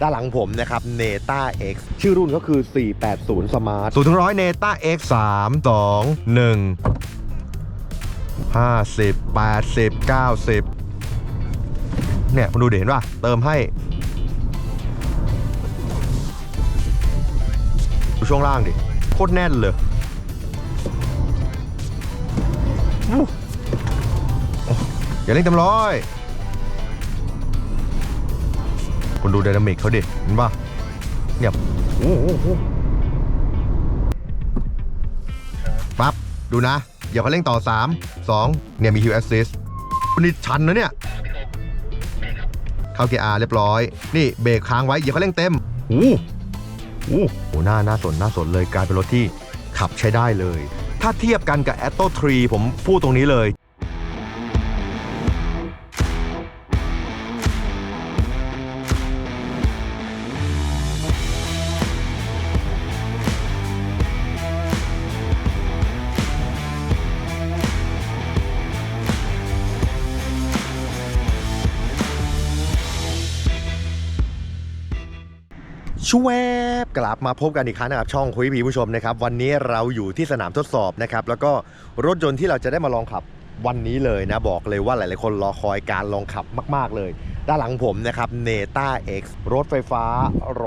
ด้านหลังผมนะครับ Neta X ชื่อรุ่นก็คือ 480 Smart 0ถึง100 Neta X 3 2 1 50 80 90 เนี่ยคุณดูดิเห็นป่ะ เติมให้ดูช่วงล่างดิ โคตรแน่นเลยอู้โอ้อย่าเร่งเต็มร้อย คุณดูไดนามิกเขาดิเห็นป่ะเนี่ยโอ้โหปั๊บ ดูนะ อย่าเขาเร่งต่อ 3 2 เนี่ยมี Hill Assist นี่ชันนะเนี่ย เข้าเกียร์ R เรียบร้อย นี่เบรกค้างไว้อย่าเขาเร่งเต็มอู้อู้โหหน้าหน้าสนหน้าสนเลยกลายเป็นรถที่ขับใช้ได้เลย ถ้าเทียบกันกับ a t t o 3ผมพูดตรงนี้เลย กลับมาพบกันอีกครั้งนะครับช่องคุยผีผู้ชมนะครับวันนี้เราอยู่ที่สนามทดสอบนะครับแล้วก็รถยนต์ที่เราจะได้มาลองขับวันนี้เลยนะบอกเลยว่าหลาย ๆ คนรอคอยการลองขับมาก ๆ เลย ด้านหลังผมนะครับ Neta X รถไฟฟ้า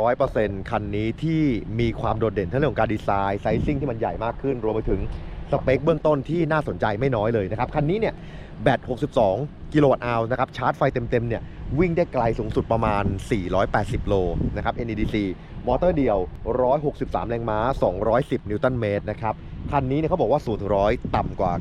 100%คันนี้ที่มีความโดดเด่นทั้งเรื่องของการดีไซน์ไซซิ่งที่มันใหญ่มากขึ้น รวมไปถึงสเปคเบื้องต้นที่น่าสนใจไม่น้อยเลยนะครับคันนี้เนี่ยแบต 62 กิโลวัตต์อาวนะครับชาร์จไฟเต็ม ๆ เนี่ยวิ่งได้ไกลสูงสุดประมาณ 480 โลนะครับ NEDC มอเตอร์เดียว 163 แรงม้า 210 นิวตันเมตรนะครับ คันนี้เนี่ยเขาบอกว่า0ถึง100ต่ำกว่า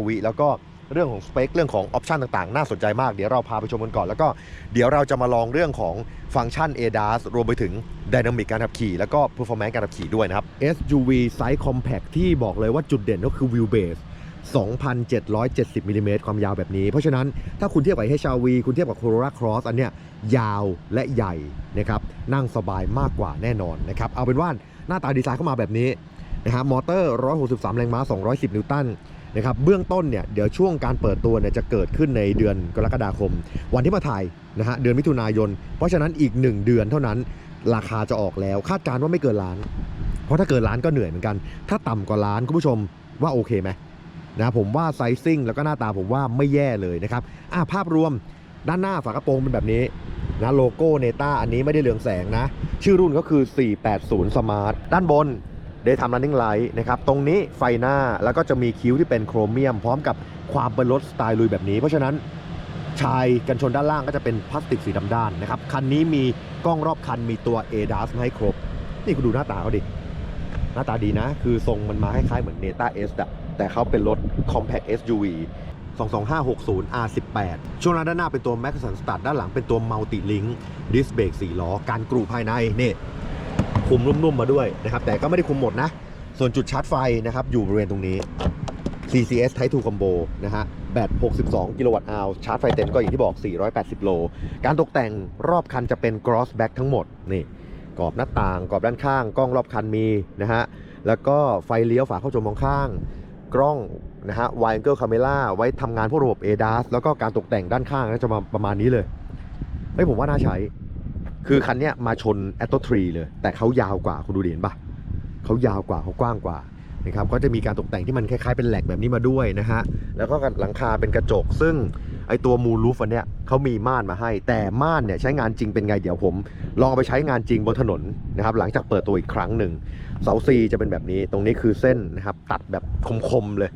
9.5 วิ แล้วก็เรื่องของสเปค เรื่องของออปชันต่างๆ น่าสนใจมาก เดี๋ยวเราพาไปชมกันก่อน แล้วก็เดี๋ยวเราจะมาลองเรื่องของฟังก์ชัน ADAS รวมไปถึง Dynamic การขับขี่แล้วก็ Performance การขับขี่ด้วยนะครับ SUV Size Compact ที่บอกเลยว่าจุดเด่นก็คือ Wheelbase 2,770มิลลิเมตรความยาวแบบนี้ เพราะฉะนั้นถ้าคุณเทียบกับ HRV คุณเทียบกับ Corolla Cross อันเนี้ยยาวและใหญ่นะครับนั่งสบายมากกว่าแน่นอนนะครับเอาเป็นว่าหน้าตาดีไซน์เข้ามาแบบนี้นะครับมอเตอร์ 163 แรงม้า 210 นิวตันนะครับเบื้องต้นเนี่ยเดี๋ยวช่วงการเปิดตัวเนี่ยจะเกิดขึ้นในเดือนกรกฎาคม วันที่มาถ่ายนะฮะเดือนมิถุนายน เพราะฉะนั้นอีก 1 เดือนเท่านั้นราคาจะออกแล้ว คาดการณ์ว่าไม่เกินล้าน เพราะถ้าเกินล้านก็เหนื่อยเหมือนกัน ถ้าต่ำกว่าล้านคุณผู้ชมว่าโอเคไหม นะผมว่าไซซิ่งแล้วก็หน้าตาผมว่าไม่แย่เลยนะครับอะภาพรวมด้านหน้าฝากระโปรงเป็นแบบนี้นะโลโก้เนต้าอันนี้ไม่ได้เรืองแสงนะ ชื่อรุ่นก็คือ 480 Smart ด้านบนได้ทำ running light นะครับ ตรงนี้ไฟหน้าแล้วก็จะมีคิ้วที่เป็นโครเมียม พร้อมกับความเป็นรถสไตล์ลุยแบบนี้ เพราะฉะนั้นชายกันชนด้านล่างก็จะเป็นพลาสติกสีดำด้านนะครับ คันนี้มีกล้องรอบคันมีตัว ADAS มาให้ครบ นี่คุณดูหน้าตาเขาดิ หน้าตาดีนะ คือทรงมันมาคล้ายๆเหมือน Neta S อะ แต่เขาเป็นรถ Compact SUV 22560 R18 ช่วงล่างด้านหน้าเป็นตัว m a x s o n Start ด้านหลังเป็นตัว Multi Link Disc Brake 4ล้อ การกรูภายในนี่คุมนุ่มๆมาด้วยนะครับ แต่ก็ไม่ได้คุมหมดนะ ส่วนจุดชาร์จไฟนะครับ อยู่บริเวณตรงนี้ CCS Type 2 Combo นะฮะ แบต 62 กิโลวัตต์อาวชาร์จไฟเต็มก็อย่างที่บอก 480 โล การตกแต่งรอบคันจะเป็น Cross Back ทั้งหมด นี่ กรอบหน้าต่าง กรอบด้านข้าง กล้องรอบคันมีนะฮะ แล้วก็ไฟเลี้ยวฝาเข้าชมมองข้าง กล้องนะฮะ wide angle camera ไว้ทำงานพวกระบบ ADAS แล้วก็การตกแต่งด้านข้างก็จะมาประมาณนี้เลยเฮ้ยผมว่าน่าใช้ คือคันเนี้ยมาชน a t t o 3เลย แต่เขายาวกว่าคุณดูเห็นปะเขายาวกว่าเขากว้างกว่านะครับก็จะมีการตกแต่งที่มันคล้ายๆเป็นแหลกแบบนี้มาด้วยนะฮะแล้วก็หลังคาเป็นกระจกซึ่ง ไอตัวมูลูฟอันเนี้ยเขามีม่านมาให้ แต่ม่านเนี่ยใช้งานจริงเป็นไงเดี๋ยวผม ลองเอาไปใช้งานจริงบนถนนนะครับหลังจากเปิดตัวอีกครั้งหนึ่งเสาซีจะเป็นแบบนี้ตรงนี้คือเส้นนะครับตัดแบบคมๆเลย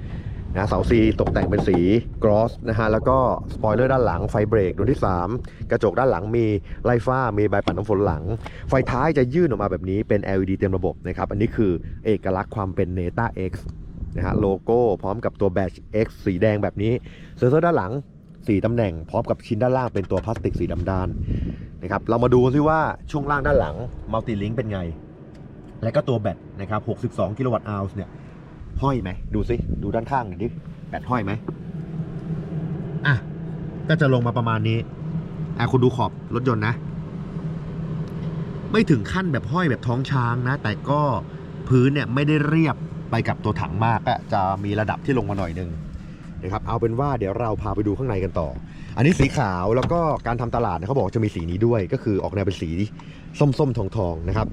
นะเสาซีตกแต่งเป็นสีกรอสนะฮะแล้วก็สปอยเลอร์ด้านหลังไฟเบรกดวงที่ 3 กระจกด้านหลังมีไล่ฟ้ามีใบปัดน้ำฝนหลัง ไฟท้ายจะยื่นออกมาแบบนี้เป็น LED เต็มระบบนะครับอันนี้คือเอกลักษณ์ความเป็น Neta X นะฮะโลโก้พร้อมกับตัวแบต X สีแดงแบบนี้เซ็นเซอร์ด้านหลัง 4ตำแหน่งพร้อมกับชิ้นด้านล่างเป็นตัวพลาสติกสีดำด้านนะครับเรามาดูซิว่าช่วงล่างด้านหลังมัลติลิงเป็นไง และก็ตัวแบตนะครับ 62 กิโลวัตต์อาวส์เนี่ยห้อยไหมดูซิดูด้านข้างหน่อยดิแบตห้อยไหมอะก็จะลงมาประมาณนี้อะคุณดูขอบรถยนต์นะ ไม่ถึงขั้นแบบห้อยแบบท้องช้างนะ แต่ก็พื้นเนี่ยไม่ได้เรียบไปกับตัวถังมากก็จะมีระดับที่ลงมาหน่อยนึง นะครับเอาเป็นว่าเดี๋ยวเราพาไปดูข้างในกันต่อ อันนี้สีขาวแล้วก็การทำตลาดเขาบอกจะมีสีนี้ด้วย ก็คือออกแนวเป็นสีส้มๆทองๆนะครับ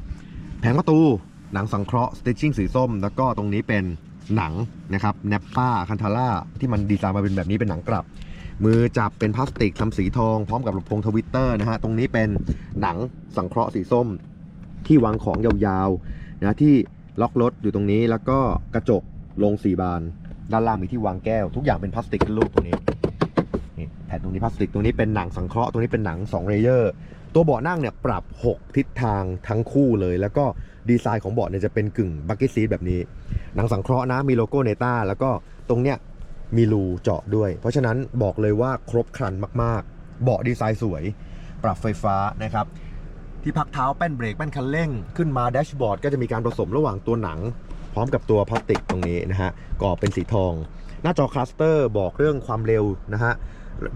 แผงประตูหนังสังเคราะห์สติชชิ่งสีส้ม แล้วก็ตรงนี้เป็นหนังนะครับแนปป้าคันทาร่าที่มันดีไซน์มาเป็นแบบนี้เป็นหนังกลับ มือจับเป็นพลาสติกทำสีทองพร้อมกับลำโพงทวิตเตอร์นะฮะตรงนี้เป็นหนังสังเคราะห์สีส้ม ที่วางของยาวๆนะที่ล็อกรถอยู่ตรงนี้แล้วก็กระจกลงสีบาน ด้านล่างมีที่วางแก้ว ทุกอย่างเป็นพลาสติกเป็นรูปตรงนี้นี่แผ่นตรงนี้พลาสติกตรงนี้เป็นหนังสังเคราะห์ตรงนี้เป็นหนัง2เลเยอร์ตัวเบาะนั่งเนี่ยปรับ 6 ทิศทางทั้งคู่เลย แล้วก็ดีไซน์ของเบาะเนี่ยจะเป็นกึ่งบักเก็ตซีทแบบนี้ หนังสังเคราะห์นะมีโลโก้เนต้าแล้วก็ตรงเนี้ยมีรูเจาะด้วย เพราะฉะนั้นบอกเลยว่าครบครันมากๆ เบาะดีไซน์สวย ปรับไฟฟ้านะครับ ที่พักเท้าแป้นเบรกแป้นคันเร่ง ขึ้นมาแดชบอร์ดก็จะมีการผสมระหว่างตัวหนัง พร้อมกับตัวพลาสติกตรงนี้นะฮะกรอบเป็นสีทอง หน้าจอคลัสเตอร์บอกเรื่องความเร็วนะฮะ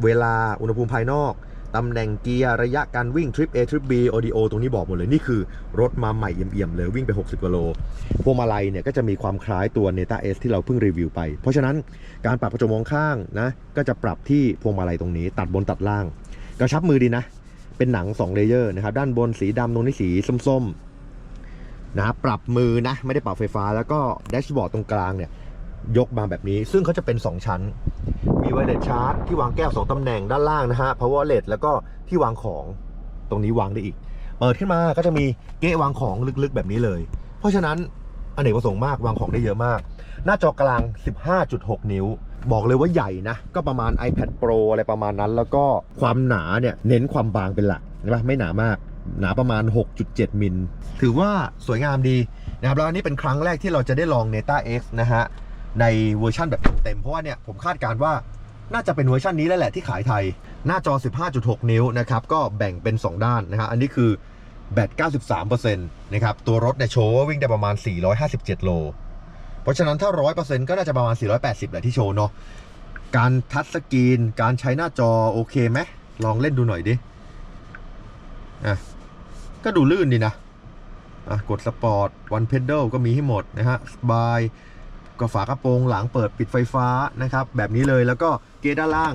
เวลาอุณหภูมิภายนอกตำแหน่งเกียร์ระยะการวิ่งทริป A ทริป B ออดิโอตรงนี้บอกหมดเลย นี่คือรถมาใหม่เอี่ยมๆเลยวิ่งไป 60กิโลพวงมาลัยเนี่ยก็จะมีความคล้ายตัว Neta S ที่เราเพิ่งรีวิวไป เพราะฉะนั้นการปรับกระจกมองข้างนะก็จะปรับที่พวงมาลัยตรงนี้ ตัดบนตัดล่าง กระชับมือดีนะ เป็นหนัง 2 เลเยอร์นะครับด้านบนสีดำตรงนี้สีส้มๆ นะครับปรับมือนะไม่ได้ปรับไฟฟ้าแล้วก็แดชบอร์ดตรงกลางเนี่ยยกมาแบบนี้ ซึ่งเขาจะเป็น 2 ชั้น มีไวเลสชาร์จที่วางแก้ว 2ตำแหน่งด้านล่างนะฮะ power outlet แล้วก็ที่วางของตรงนี้วางได้อีก เปิดขึ้นมาก็จะมีเก๊ะวางของลึกๆแบบนี้เลย เพราะฉะนั้นอเนกประสงค์มากวางของได้เยอะมาก หน้าจอกลาง 15.6 นิ้ว บอกเลยว่าใหญ่นะ ก็ประมาณ iPad Pro อะไรประมาณนั้น แล้วก็ความหนาเนี่ยเน้นความบางเป็นหลักใช่ปะไม่หนามาก หนาประมาณ 6.7 มิล ถือว่าสวยงามดีนะครับแล้วอันนี้เป็นครั้งแรกที่เราจะได้ลอง Neta X นะฮะ ในเวอร์ชันแบบเต็มเพราะว่าเนี่ยผมคาดการณ์ว่าน่าจะเป็นเวอร์ชันนี้แล้วแหละที่ขายไทย หน้าจอ 15.6 นิ้วนะครับ ก็แบ่งเป็น 2 ด้านนะฮะอันนี้คือแบต 93%นะครับ ตัวรถเนี่ยโชว์ว่าวิ่งได้ประมาณ 457 โล เพราะฉะนั้นถ้า 100%ก็น่าจะประมาณ 480แหละที่โชว์เนาะ การทัชสกรีน การใช้หน้าจอโอเคไหมลองเล่นดูหน่อยดิ อะ ก็ดูลื่นดีนะอะกดสปอร์ตวันเพดเดิลก็มีให้หมดนะฮะสบายก็ฝากระโปรงหลังเปิดปิดไฟฟ้านะครับ แบบนี้เลยแล้วก็เกียร์ด้านล่าง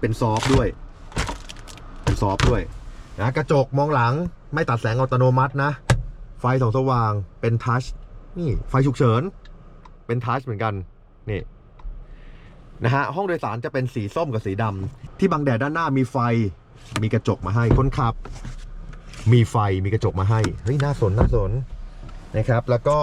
เป็นซอฟด้วย เป็นซอฟด้วยนะกระจกมองหลังไม่ตัดแสงอัตโนมัตินะ ไฟส่องสว่างเป็นทัชนี่ไฟฉุกเฉิน เป็นทัชเหมือนกันนี่นะฮะห้องโดยสารจะเป็นสีส้มกับสีดำที่บังแดดด้านหน้ามีไฟมีกระจกมาให้คนขับ มีไฟมีกระจกมาให้ เฮ้ย น่าสน น่าสน นะครับ แล้วก็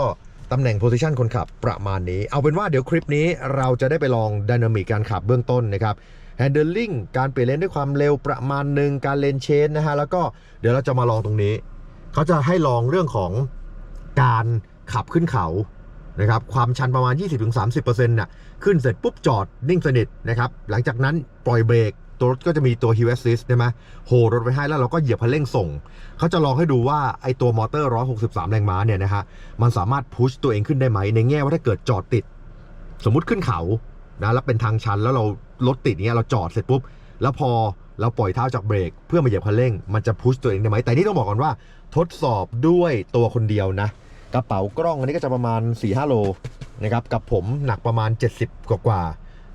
ตำแหน่งโพซิชันคนขับประมาณนี้ เอาเป็นว่าเดี๋ยวคลิปนี้เราจะได้ไปลองดินามิกการขับเบื้องต้นนะครับ handling การเปลี่ยนเลนด้วยความเร็วประมาณหนึ่งการเลนเชนนะฮะ แล้วก็เดี๋ยวเราจะมาลองตรงนี้ เขาจะให้ลองเรื่องของการขับขึ้นเขานะครับความชันประมาณ 20-30%น่ะขึ้นเสร็จปุ๊บจอดนิ่งสนิทนะครับหลังจากนั้นปล่อยเบรก ตัวรถก็จะมีตัว Hill Assist ใช่ไหมโฮรถไว้ให้แล้วเราก็เหยียบคันเร่งส่ง เขาจะลองให้ดูว่าไอตัวมอเตอร์ 163 แรงม้าเนี่ยนะฮะ มันสามารถพุชตัวเองขึ้นได้ไหม ในแง่ว่าถ้าเกิดจอดติด สมมุติขึ้นเขานะแล้วเป็นทางชันแล้วเรารถติดเนี้ยเราจอดเสร็จปุ๊บ แล้วพอเราปล่อยเท้าจากเบรกเพื่อมาเหยียบคันเร่ง มันจะพุชตัวเองได้ไหม แต่นี่ต้องบอกก่อนว่า ทดสอบด้วยตัวคนเดียวนะ กระเป๋ากล้องอันนี้ก็จะประมาณ 4-5 โลนะครับ กับผมหนักประมาณ 70 กว่ากว่า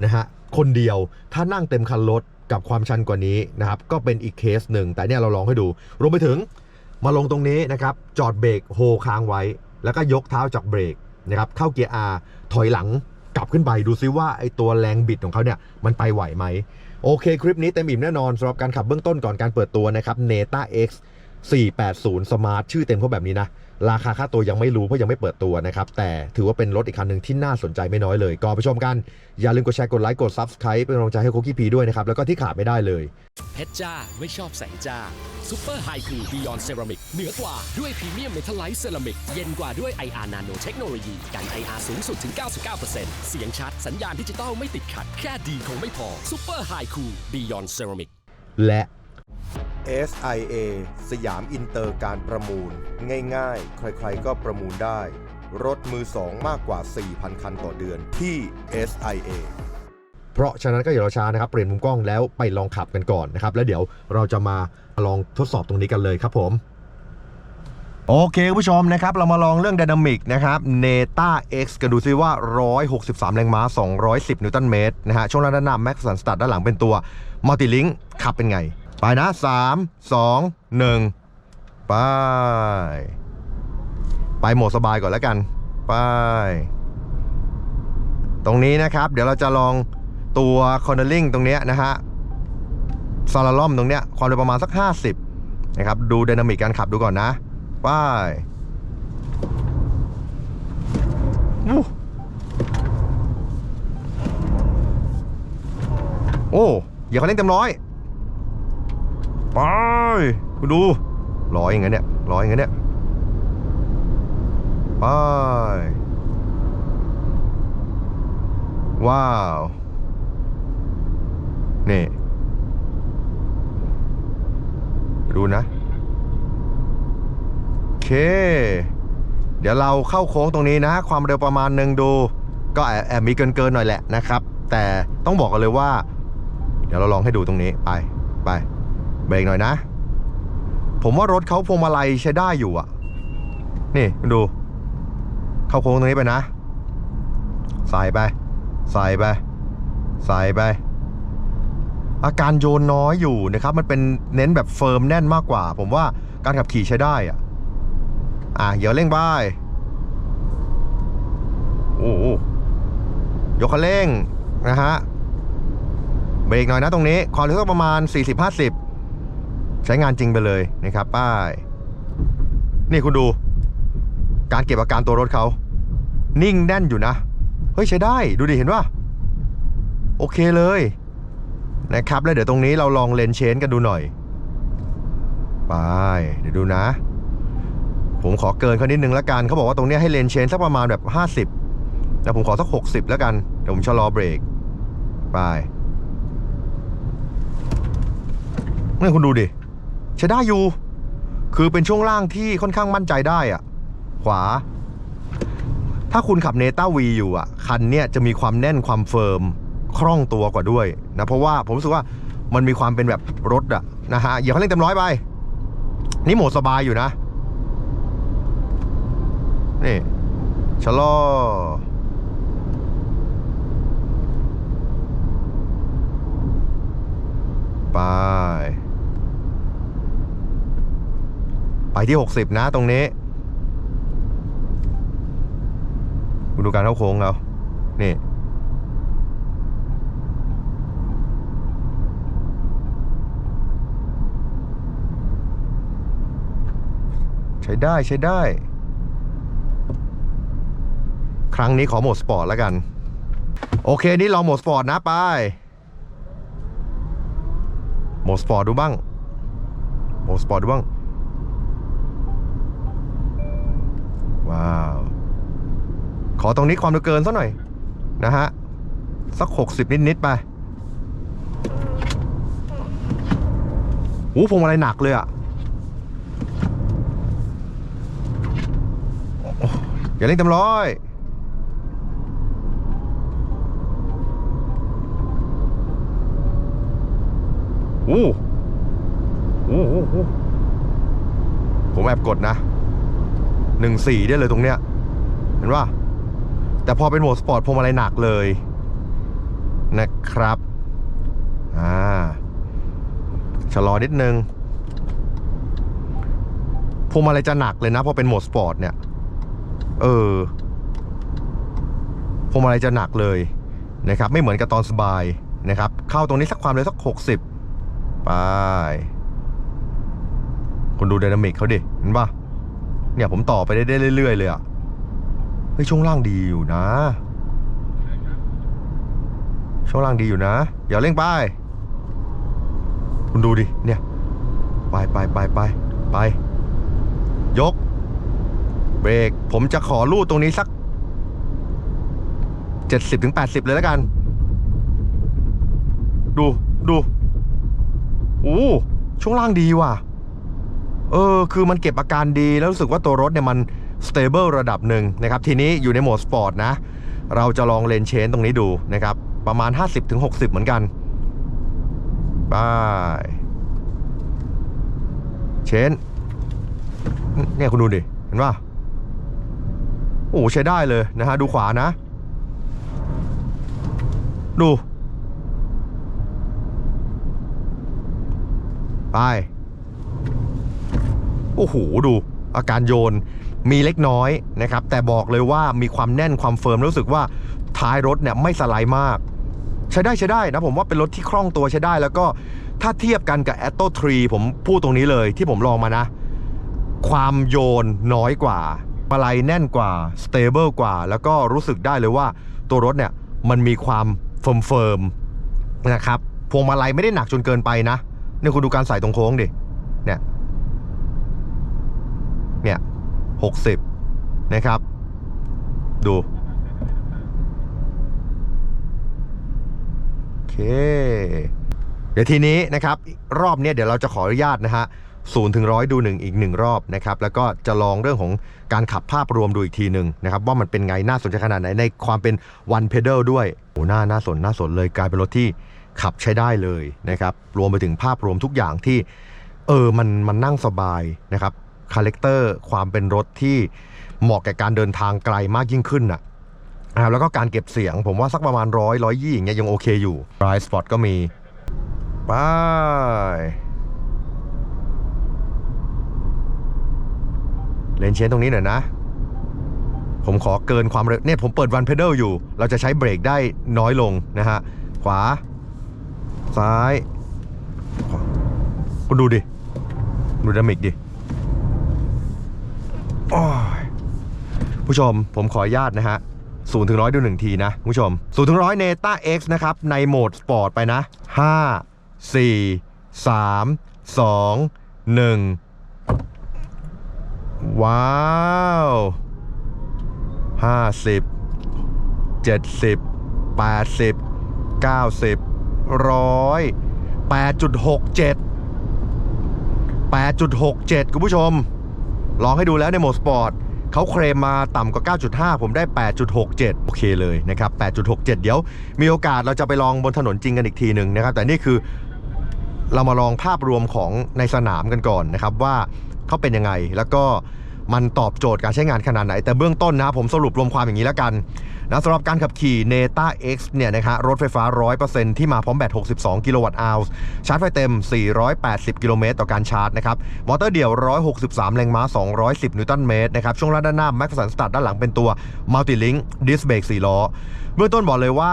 นะฮะ คนเดียว ถ้านั่งเต็มคันรถ กับความชันกว่านี้นะครับก็เป็นอีกเคสหนึ่ง แต่เนี่ยเราลองให้ดู รวมไปถึงมาลงตรงนี้นะครับจอดเบรกโฮค้างไว้ แล้วก็ยกเท้าจากเบรกนะครับเข้าเกียร์ R ถอยหลังกลับขึ้นไปดูซิว่าไอตัวแรงบิดของเขาเนี่ยมันไปไหวไหมโอเค คลิปนี้เต็มอิ่มแน่นอนสำหรับการขับเบื้องต้นก่อนการเปิดตัวนะครับ Neta X 480 Smart ชื่อเต็มเขาแบบนี้นะ ราคาค่าตัวยังไม่รู้เพราะยังไม่เปิดตัวนะครับ แต่ถือว่าเป็นรถอีกคันหนึ่งที่น่าสนใจไม่น้อยเลยก่อนไปชมกัน อย่าลืมกดแชร์กดไลค์กด Subscribe เป็นกำลังใจให้โคกี้พีด้วยนะครับ แล้วก็ที่ขาดไม่ได้เลยเพชรจ้าไม่ชอบแสงจ้าซูเปอร์ไฮคูลบิยอนเซรามิกเหนือกว่าด้วยพรีเมียมเมทัลไลท์เซรามิกเย็นกว่าด้วย IR Nano เทคโนโลยีกัน IR สูงสุดถึง 99%เสียงชัดสัญญาณดิจิตอลไม่ติดขัด แค่ดีคงไม่พอซูเปอร์ไฮคูลบิยอนเซรามิกและ SIA สยามอินเตอร์การประมูล ง่ายๆ ใครๆก็ประมูลได้ รถมือสองมากกว่า 4,000 คันต่อเดือนที่ SIA เพราะฉะนั้นก็อย่ารอช้านะครับ เปลี่ยนมุมกล้องแล้วไปลองขับกันก่อนนะครับ แล้วเดี๋ยวเราจะมาลองทดสอบตรงนี้กันเลยครับผมโอเคคุณผู้ชมนะครับ เรามาลองเรื่อง d y นามิกนะครับ Neta X กันดูซิว่า 163 แรงม้า 210 นิวตันเมตรนะฮะช่วงล่างด้านหน้า Max s u n s t a r ด้านหลังเป็นตัว Multilink ขับเป็นไง ไปนะ3 2 1ไป ไปโหมดสบายก่อนแล้วกัน ไป ตรงนี้นะครับ เดี๋ยวเราจะลองตัว Cornering ตรงเนี้ยนะฮะซาลาลอมตรงเนี้ยความเร็วประมาณสัก 50 นะครับ ดูไดนามิกการขับดูก่อนนะไปโอ้อย่าคันเร่งเต็มร้อย ไปคุณดูร้อยอย่างเงี้ยเนี่ยร้อยอย่างเงี้ยเนี่ยไปว้าว นี่ ดูนะโอเค เดี๋ยวเราเข้าโค้งตรงนี้นะ ความเร็วประมาณหนึ่งดู ก็แอบแอบมีเกินเกินๆหน่อยแหละนะครับ แต่ต้องบอกกันเลยว่า เดี๋ยวเราลองให้ดูตรงนี้ไปไป เบรกหน่อยนะ ผมว่ารถเขาพวงมาลัยใช้ได้อยู่อะนี่ดู เข้าโค้งตรงนี้ไปนะ ใส่ไป ใส่ไป ใส่ไป อาการโยนน้อยอยู่นะครับ มันเป็นเน้นแบบเฟิร์มแน่นมากกว่า ผมว่าการขับขี่ใช้ได้อะอะเดี๋ยวเร่งไปโอ้ยกคันเร่งนะฮะ เบรกหน่อยนะตรงนี้ ความเร็วสักประมาณ 40-50 ใช้งานจริงไปเลยนะครับ ป้าย นี่คุณดู การเก็บอาการตัวรถเขา นิ่งแน่นอยู่นะ เฮ้ยใช้ได้ดูดิเห็นว่าโอเคเลยนะครับแล้วเดี๋ยวตรงนี้เราลองเลนเชนกันดูหน่อยไปเดี๋ยวดูนะ ผมขอเกินเขานิดนึงแล้วกันเขาบอกว่าตรงนี้ให้เลนเชนสักประมาณแบบ 50แต่ผมขอสัก 60 แล้วกันเดี๋ยวผมชะลอเบรกไปนี่คุณดูดิ ใช้ได้อยู่ คือเป็นช่วงล่างที่ค่อนข้างมั่นใจได้อะขวา ถ้าคุณขับเนต้าวีอยู่อะ คันเนี้ยจะมีความแน่นความเฟิร์มคล่องตัวกว่าด้วยนะ เพราะว่าผมรู้สึกว่ามันมีความเป็นแบบรถอะนะฮะ อย่าเขาเร่งเต็มร้อยไป นี่โหมดสบายอยู่นะ นี่ชะลอไป ไป ที่ 60 นะตรงนี้คุณดูการเข้าโค้งเรานี่ใช้ได้ใช้ได้ ครั้งนี้ขอโหมดสปอร์ตแล้วกัน โอเค นี่ลองโหมดสปอร์ตนะไปโหมดสปอร์ตดูบ้างโหมดสปอร์ตดูบ้าง ว้าว ขอตรงนี้ความเร็วเกินสักหน่อย นะฮะ สัก 60 นิด ๆ ไปโอ้พวงมาลัยหนักเลยอะโอ้อย่าเร่งเต็มร้อยโอ้โอ้โหโอ้โหผมแอบกดนะ หนึ่งสี่ได้เลยตรงเนี้ย เห็นว่าแต่พอเป็นโหมดสปอร์ตพวงมาลัยหนักเลยนะครับ อ่า ชะลอนิดนึงพวงมาลัยจะหนักเลยนะพอเป็นโหมดสปอร์ตเนี่ย เออพวงมาลัยจะหนักเลยนะครับ ไม่เหมือนกับตอนสบายนะครับ เข้าตรงนี้สักความเร็วสักหกสิบไปคุณดูไดนามิกเขาดิ เห็นปะ เนี่ยผมต่อไปได้เรื่อยๆเลยอะเฮ้ยช่วงล่างดีอยู่นะ ช่วงล่างดีอยู่นะอย่าเร่งไปคุณดูดิเนี่ยไปไปไปไปไป ยก เบรก ผมจะขอลูดตรงนี้สัก 70-80ถึง80 เลยแล้วกัน ดูดูโอ้ช่วงล่างดีว่ะ เออคือมันเก็บอาการดีแล้วรู้สึกว่าตัวรถเนี่ยมันสเตเบิลระดับหนึ่งนะครับทีนี้อยู่ในโหมดสปอร์ตนะ เราจะลองเลนเชนตรงนี้ดูนะครับ ประมาณ 50-60 เหมือนกันไปเชนเนี่ยคุณดูดิ เห็นป่ะโอ้ใช้ได้เลยนะฮะ ดูขวานะ ดู ไป โอ้โหดูอาการโยนมีเล็กน้อยนะครับ แต่บอกเลยว่ามีความแน่นความเฟิร์มรู้สึกว่าท้ายรถเนี่ยไม่สไลด์มาก ใช้ได้ใช้ได้นะผมว่าเป็นรถที่คล่องตัวใช้ได้ แล้วก็ถ้าเทียบกันกับ a t t o 3ผมพูดตรงนี้เลยที่ผมลองมานะ ความโยนน้อยกว่ามาลัยแน่นกว่าสเตเบิลกว่า แล้วก็รู้สึกได้เลยว่าตัวรถเนี่ยมันมีความเฟิร์มเฟิร์มนะครับพวงมาลัยไม่ได้หนักจนเกินไปนะเนี่ยคุณดูการใส่ตรงโค้งดิ เนี่ย เนี่ยหกสิบนะครับ ดู โอเค เดี๋ยวทีนี้นะครับ รอบเนี้ยเดี๋ยวเราจะขออนุญาตนะฮะศูนย์ถึงร้อยดูหนึ่งอีกหนึ่งรอบนะครับ แล้วก็จะลองเรื่องของการขับภาพรวมดูอีกทีหนึ่งนะครับ ว่ามันเป็นไงน่าสนใจขนาดไหนในความเป็น one pedal ด้วยโอ้น่าน่าสนน่าสนเลยกลายเป็นรถที่ขับใช้ได้เลยนะครับ รวมไปถึงภาพรวมทุกอย่างที่ เออมันมันนั่งสบายนะครับ คาแรคเตอร์ความเป็นรถที่เหมาะแก่การเดินทางไกลมากยิ่งขึ้นน่ะอ่าแล้วก็การเก็บเสียง ผมว่าสักประมาณร้อยร้อยยี่อย่างเงี้ยยังโอเคอยู่ไรสปอตก็มีไปเลนเชนตรงนี้หน่อยนะ ผมขอเกินความเร็วเนี่ยผมเปิดวันเพเด a ลอยู่ เราจะใช้เบรกได้น้อยลงนะฮะ ขวา ซ้ายคุณดูดิ ดูดามิกดิ ผู้ชมผมขออนุญาตนะฮะศูนย์ถึงร้อยดูหนึ่งทีนะผู้ชมศูนย์ถึงร้อยเนต้า X นะครับ ในโหมดสปอร์ตไปนะ5 4 3 2 1ว้าวห้าสิบเจ็ดสิบแปดสิบเก้าสิบร้อยแปดจุดหกเจ็ดแปดจุดหกเจ็ดคุณผู้ชม ลองให้ดูแล้วในโหมดสปอร์ตเขาเคลมมาต่ำกว่า 9.5 ผมได้ 8.67 โอเคเลยนะครับ 8.67 เดี๋ยว มีโอกาสเราจะไปลองบนถนนจริงกันอีกทีหนึ่งนะครับ แต่นี่คือเรามาลองภาพรวมของในสนามกันก่อนนะครับ ว่าเขาเป็นยังไง แล้วก็มันตอบโจทย์การใช้งานขนาดไหน แต่เบื้องต้นนะผมสรุปรวมความอย่างนี้แล้วกัน นะสำหรับการขับขี่ Neta X เนี่ยนะครับรถไฟฟ้า 100%ที่มาพร้อมแบต 62 กิโลวัตต์อาวส์ชาร์จไฟเต็ม 480 กิโลเมตรต่อการชาร์จนะครับ มอเตอร์เดี่ยว 163 แรงม้า 210 นิวตันเมตรนะครับ ช่วงล่างด้านหน้าแม็กสันสตาร์ด้านหลังเป็นตัว Multilink Disc Brake 4 ล้อ เบื้องต้นบอกเลยว่า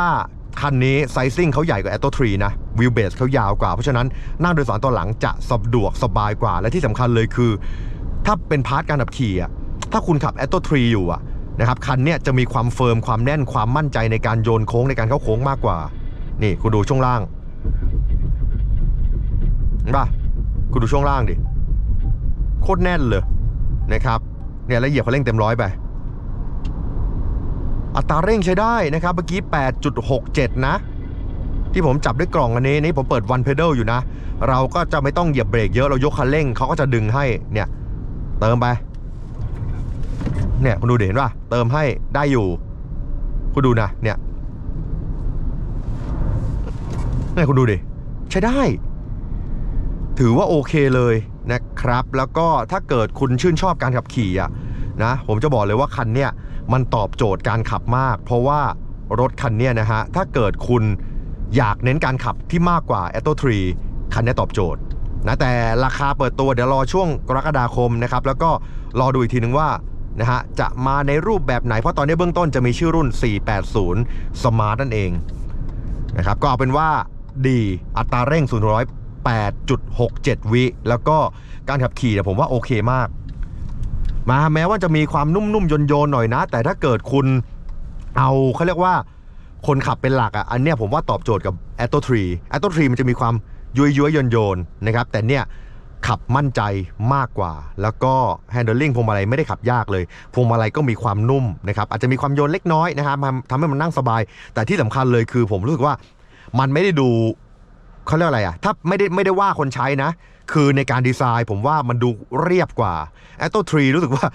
คันนี้ไซซิ่งเขาใหญ่กว่า a t t o 3นะวิวเบสเขายาวกว่า เพราะฉะนั้นนั่งโดยสารตอนหลังจะสะดวกสบายกว่าและที่สำคัญเลยคือ ถ้าเป็นพาร์ทการขับขี่อะถ้าคุณขับ a t t o 3อยู่อะ นะครับคันเนี้ยจะมีความเฟิร์มความแน่นความมั่นใจในการโยนโค้งในการเข้าโค้งมากกว่า นี่คุณดูช่วงล่างเห็นปะคุณดูช่วงล่างดิโคตรแน่นเลยนะครับเนี่ยแล้วเหยียบคันเร่งเต็มร้อยไปอัตราเร่งใช้ได้นะครับเมื่อกี้ 8.67 นะ ที่ผมจับด้วยกล่องอันนี้นี่ผมเปิดวันเพดลอยู่นะ เราก็จะไม่ต้องเหยียบเบรกเยอะเรายกคันเร่งเขาก็จะดึงให้เนี่ยเติมไป เนี่ยคุณดูเห็นป่ะเติมให้ได้อยู่ คุณดูนะเนี่ยเนี่ยคุณดูดิใช้ได้ ถือว่าโอเคเลยนะครับ แล้วก็ถ้าเกิดคุณชื่นชอบการขับขี่อะนะผมจะบอกเลยว่าคันเนี้ยมันตอบโจทย์การขับมาก เพราะว่ารถคันเนี้ยนะฮะถ้าเกิดคุณอยากเน้นการขับที่มากกว่า a t t o 3คันนี้ตอบโจทย์นะแต่ราคาเปิดตัวเดี๋ยวรอช่วงกรกฎาคมนะครับ แล้วก็รอดูอีกทีนึงว่า นะฮะจะมาในรูปแบบไหน เพราะตอนนี้เบื้องต้นจะมีชื่อรุ่น 480 Smart นั่นเองนะครับก็เอาเป็นว่าดีอัตราเร่ง0 8.67 วิ แล้วก็การขับขี่เนี่ยผมว่าโอเคมาก มาแม้ว่าจะมีความนุ่มๆโยนๆหน่อยนะ แต่ถ้าเกิดคุณเอาเขาเรียกว่าคนขับเป็นหลักอะ อันเนี้ยผมว่าตอบโจทย์กับ a t t o 3 a t t o 3มันจะมีความยุยยุยๆโยนๆนะครับ แต่เนี่ย ขับมั่นใจมากกว่า แล้วก็ handling พวงมาลัยไม่ได้ขับยากเลย พวงมาลัยก็มีความนุ่มนะครับอาจจะมีความโยนเล็กน้อยนะครับทำให้มันนั่งสบาย แต่ที่สำคัญเลยคือผมรู้สึกว่ามันไม่ได้ดูเขาเรียกอะไรอะถ้าไม่ได้ไม่ได้ว่าคนใช้นะ คือในการดีไซน์ผมว่ามันดูเรียบกว่า a t t o 3รู้สึกว่า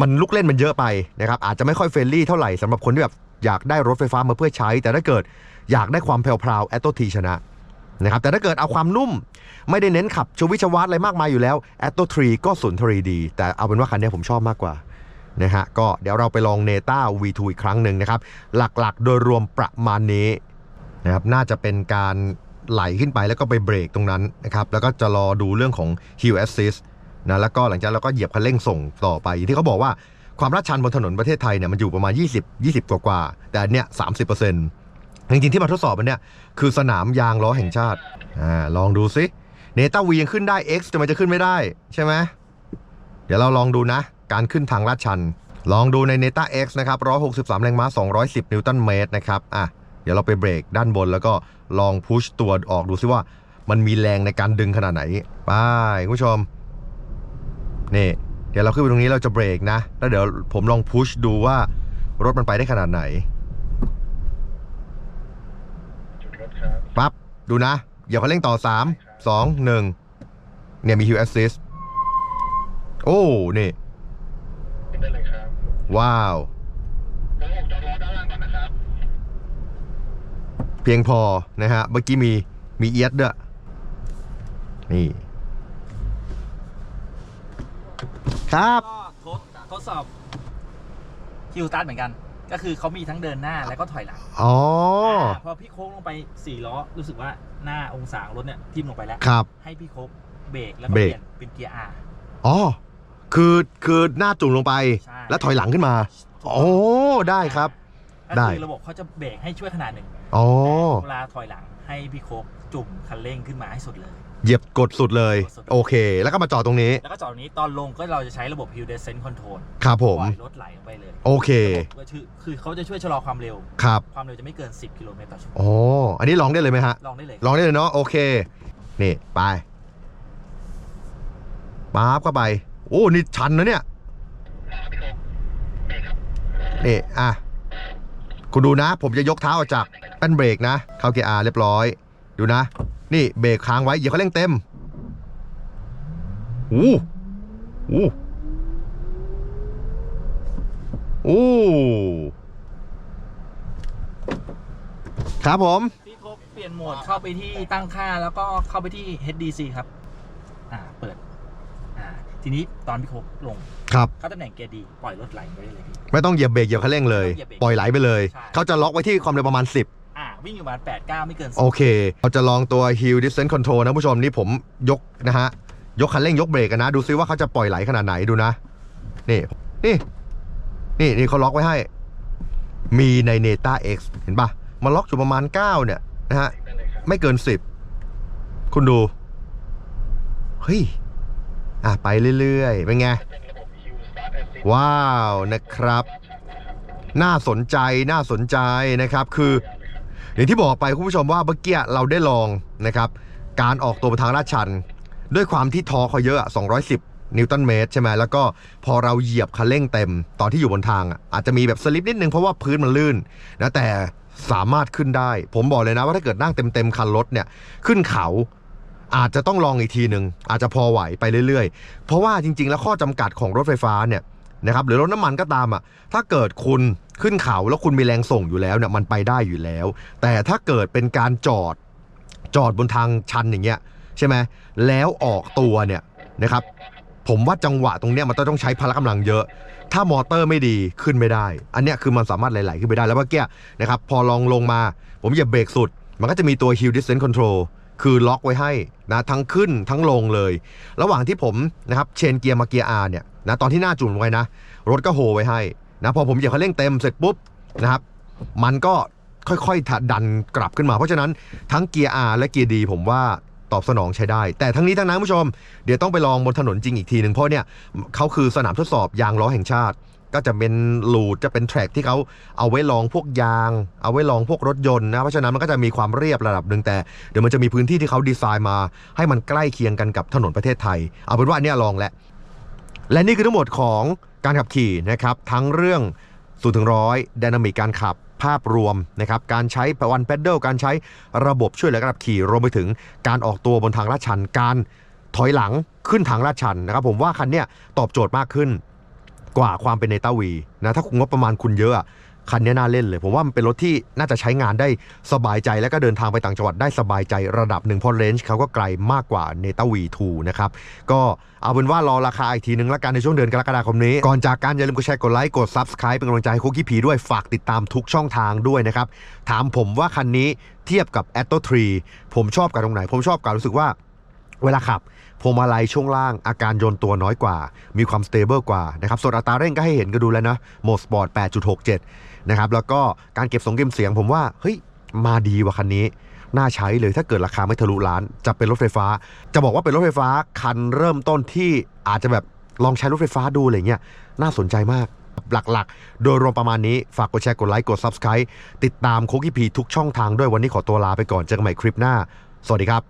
มันลูกเล่นมันเยอะไปนะครับอาจจะไม่ค่อยเฟรนลี่เท่าไหร่สำหรับคนที่แบบอยากได้รถไฟฟ้ามาเพื่อใช้ แต่ถ้าเกิดอยากได้ความแพรวๆ a t t o 3ชนะ นะครับแต่ถ้าเกิดเอาความนุ่ม ไม่ได้เน้นขับชวิชวัตอะไรมากมายอยู่แล้ว a t t o 3ก็สุนทรีดี แต่เอาเป็นว่าคันนี้ผมชอบมากกว่านะฮะก็เดี๋ยวเราไปลองเนต้า V2 อีกครั้งหนึ่งนะครับ หลักๆ โดยรวมประมาณนี้นะครับน่าจะเป็นการไหลขึ้นไปแล้วก็ไปเบรกตรงนั้นนะครับแล้วก็จะรอดูเรื่องของ Hill Assist นะแล้วก็หลังจากเราก็เหยียบคันเร่งส่งต่อไปอย่างที่เขาบอกว่าความลาดชันบนถนนประเทศไทยเนี่ยมันอยู่ประมาณ 20 20 กว่ากว่าแต่อันเนี้ย30% จริงๆที่มาทดสอบอันเนี้ยคือสนามยางล้อแห่งชาติอ่าลองดูซิเนต้าวียังขึ้นได้ X จะมันจะขึ้นไม่ได้ ใช่ไหมเดี๋ยวเราลองดูนะ การขึ้นทางลาดชัน ลองดูใน Neta X นะครับ 163 แรงม้า 210 นิวตันเมตรนะครับอะเดี๋ยวเราไปเบรกด้านบนแล้วก็ลองพุชตัวออกดูซิว่ามันมีแรงในการดึงขนาดไหนไปคุณผู้ชม นี่ เดี๋ยวเราขึ้นไปตรงนี้เราจะเบรกนะ แล้วเดี๋ยวผมลองพุชดูว่ารถมันไปได้ขนาดไหน ปั๊บ ดูนะอย่าคันเร่งต่อ 3 2 1 เนี่ยมี Hill Assist โอ้ นี่ได้เลยครับว้าวเดี๋ยวผมจอดรอด้านล่างก่อนนะครับเพียงพอนะฮะ เมื่อกี้มี มีเอียดด้วยนี่ ครับ ก็ทดทดสอบคิวตันเหมือนกัน ก็คือเขามีทั้งเดินหน้าแล้วก็ถอยหลังอ๋อาพอพี่โค้งลงไปสี่ล้อรู้สึกว่าหน้าองศาของรถเนี่ยทิ่มลงไปแล้ว ครับ ให้พี่โค้งเบรกแล้วก็เบรเปกลี่ยนเป็นเกียร์ R อ๋อคือคือหน้าจุ่มลงไป ใช่แล้วถอยหลังขึ้นมาโอ้ได้ครับ ก็ได้ คือระบบเขาจะเบรกให้ช่วยขนาดหนึ่งอ๋อเวลาถอยหลังให้พี่โค้งจุ่มคันเร่งขึ้นมาให้สุดเลย เหยียบกดสุดเลยกดสุดโอเค แล้วก็มาจอดตรงนี้ แล้วก็จอดตรงนี้ตอนลงก็เราจะใช้ระบบ Hill Descent Control ครับผมปล่อยรถไหลลงไปเลยโอเคก็คือคือเขาจะช่วยชะลอความเร็ว ครับ ความเร็วจะไม่เกิน 10 กิโลเมตรต่อชั่วโมงอ๋ออันนี้ลองได้เลยไหมฮะ ลองได้เลยลองได้เลยเนาะโอเค นี่ไปป๊าบเข้าไป โอ้นี่ชันนะเนี่ยนี่อะคุณดูนะ ผมจะยกเท้าออกจากแป้นเบรกนะ เข้าเกียร์ R เรียบร้อย ดูนะ นี่เบรกค้างไว้อย่าเขาเร่งเต็มอู้อู้อู้ครับผม พี่ครบเปลี่ยนโหมดเข้าไปที่ตั้งค่าแล้วก็เข้าไปที่ HDC ครับ อ่า เปิด อ่า ทีนี้ตอนพี่ครบลงครับ เข้าตำแหน่งเกียร์ดีปล่อยรถไหลไปได้เลยพี่ ไม่ต้องเหยียบเบรกเหยียบคันเร่งเลย ไม่ต้องเหยียบเบรกปล่อยไหลไปเลย ใช่ เขาจะล็อกไว้ที่ความเร็วประมาณ 10 อ่าวิ่งอยู่ประมาณ8 9ไม่เกินโอเคเราจะลองตัว Hill Distance Control นะผู้ชมนี่ผมยกนะฮะ ยกคันเร่งยกเบรกกันนะ ดูซิว่าเขาจะปล่อยไหลขนาดไหนดูนะ นี่ นี่ นี่นี่เขาล็อกไว้ให้ มีใน Neta X เห็นปะมาล็อกอยู่ประมาณ 9 เนี่ยนะฮะ ไม่เกิน 10 คุณดู เฮ้ย อะ ไปเรื่อยๆ เป็นไง ว้าวนะครับ น่าสนใจน่าสนใจนะครับคือ อย่างที่บอกไปคุณผู้ชมว่าเมื่อกี้เราได้ลองนะครับ การออกตัวบนทางลาดชัน ด้วยความที่ทอเขาเยอะ 210 นิวตันเมตรใช่ไหมแล้วก็พอเราเหยียบคันเร่งเต็ม ตอนที่อยู่บนทางอาจจะมีแบบสลิปนิดนึงเพราะว่าพื้นมันลื่นนะแต่สามารถขึ้นได้ ผมบอกเลยนะว่าถ้าเกิดนั่งเต็มๆคันรถเนี่ยขึ้นเขาอาจจะต้องลองอีกทีหนึ่งอาจจะพอไหวไปเรื่อยๆ เพราะว่าจริงๆ แล้วข้อจำกัดของรถไฟฟ้าเนี่ยนะครับหรือรถน้ำมันก็ตามอะถ้าเกิดคุณ ขึ้นเขาแล้วคุณมีแรงส่งอยู่แล้วเนี่ยมันไปได้อยู่แล้ว แต่ถ้าเกิดเป็นการจอดจอดบนทางชันอย่างเงี้ยใช่ไหมแล้วออกตัวเนี่ยนะครับผมว่าจังหวะตรงเนี้ยมันต้องใช้พละกำลังเยอะ ถ้ามอเตอร์ไม่ดีขึ้นไม่ได้ อันเนี้ยคือมันสามารถไหลๆขึ้นไปได้แล้วเมื่อกี้นะครับพอลองลงมา ผมเหยียบเบรกสุด มันก็จะมีตัว Hill Distance Control คือล็อกไว้ให้นะทั้งขึ้นทั้งลงเลย ระหว่างที่ผมนะครับเชนเกียร์มาเกียร์ R เนี่ยนะตอนที่หน้าจุ่มไว้นะ รถก็โฮไว้ให้ นะพอผมเหยียบคันเร่งเต็มเสร็จปุ๊บนะครับมันก็ค่อยๆดันกลับขึ้นมา เพราะฉะนั้นทั้งเกียร์ R และเกียร์ D ผมว่าตอบสนองใช้ได้ แต่ทั้งนี้ทั้งนั้นผู้ชม เดี๋ยวต้องไปลองบนถนนจริงอีกทีหนึ่งเพราะเนี่ยเขาคือสนามทดสอบยางล้อแห่งชาติ ก็จะเป็นลูดจะเป็นแทร็กที่เขาเอาไว้ลองพวกยาง เอาไว้ลองพวกรถยนต์นะเพราะฉะนั้นมันก็จะมีความเรียบระดับหนึ่งแต่เดี๋ยวมันจะมีพื้นที่ที่เขาดีไซน์มา ให้มันใกล้เคียงกันกับถนนประเทศไทย เอาเป็นว่าเนี้ยลองแล้ว และนี่คือทั้งหมดของการขับขี่นะครับ ทั้งเรื่อง0ูนถึงร้อยดินามิกการขับภาพรวมนะครับการใช้ปวันแพดเดิลการใช้ระบบช่วยเหลือการขับขี่รวมไปถึงการออกตัวบนทางลาดชัน การถอยหลังขึ้นทางลาดชันนะครับ ผมว่าคันเนี้ยตอบโจทย์มากขึ้นกว่าความเป็นเนต้าวีนะถ้าคุณงบประมาณคุณเยอะ คันนี้น่าเล่นเลย ผมว่ามันเป็นรถที่น่าจะใช้งานได้สบายใจ และก็เดินทางไปต่างจังหวัดได้สบายใจระดับหนึ่งเพราะเรนจ์เขาก็ไกลมากกว่าเนต้าวีทูนะครับก็เอาเป็นว่ารอราคาอีกทีนึงละกันในช่วงเดือนกรกฎาคมนี้ ก่อนจากการอย่าลืมกดแชร์กดไลค์กด Subscribe เป็นกำลังใจให้คุกกี้ผีด้วยฝากติดตามทุกช่องทางด้วยนะครับถามผมว่าคันนี้เทียบกับ a t t o 3ผมชอบกับตรงไหน ผมชอบกับรู้สึกว่าเวลาขับ พวงมาลัยช่วงล่างอาการโยนตัวน้อยกว่า มีความสเตเบิลกว่านะครับส่วนอัตราเร่งก็ให้เห็นก็ดูแล้วนะโหมดสปอร์ต 8.67 นะครับแล้วก็การเก็บสงเก็บเสียงผมว่าเฮ้ยมาดีว่ะคันนี้ น่าใช้เลยถ้าเกิดราคาไม่ทะลุล้าน จะเป็นรถไฟฟ้า จะบอกว่าเป็นรถไฟฟ้าคันเริ่มต้นที่อาจจะแบบลองใช้รถไฟฟ้าดูอะไรเงี้ยน่าสนใจมากหลักๆ โดยรวมประมาณนี้ ฝากกดแชร์ กดไลค์ กด Subscribe ติดตามโคกี้พีทุกช่องทางด้วยวันนี้ขอตัวลาไปก่อน เจอกันใหม่คลิปหน้า สวัสดีครับ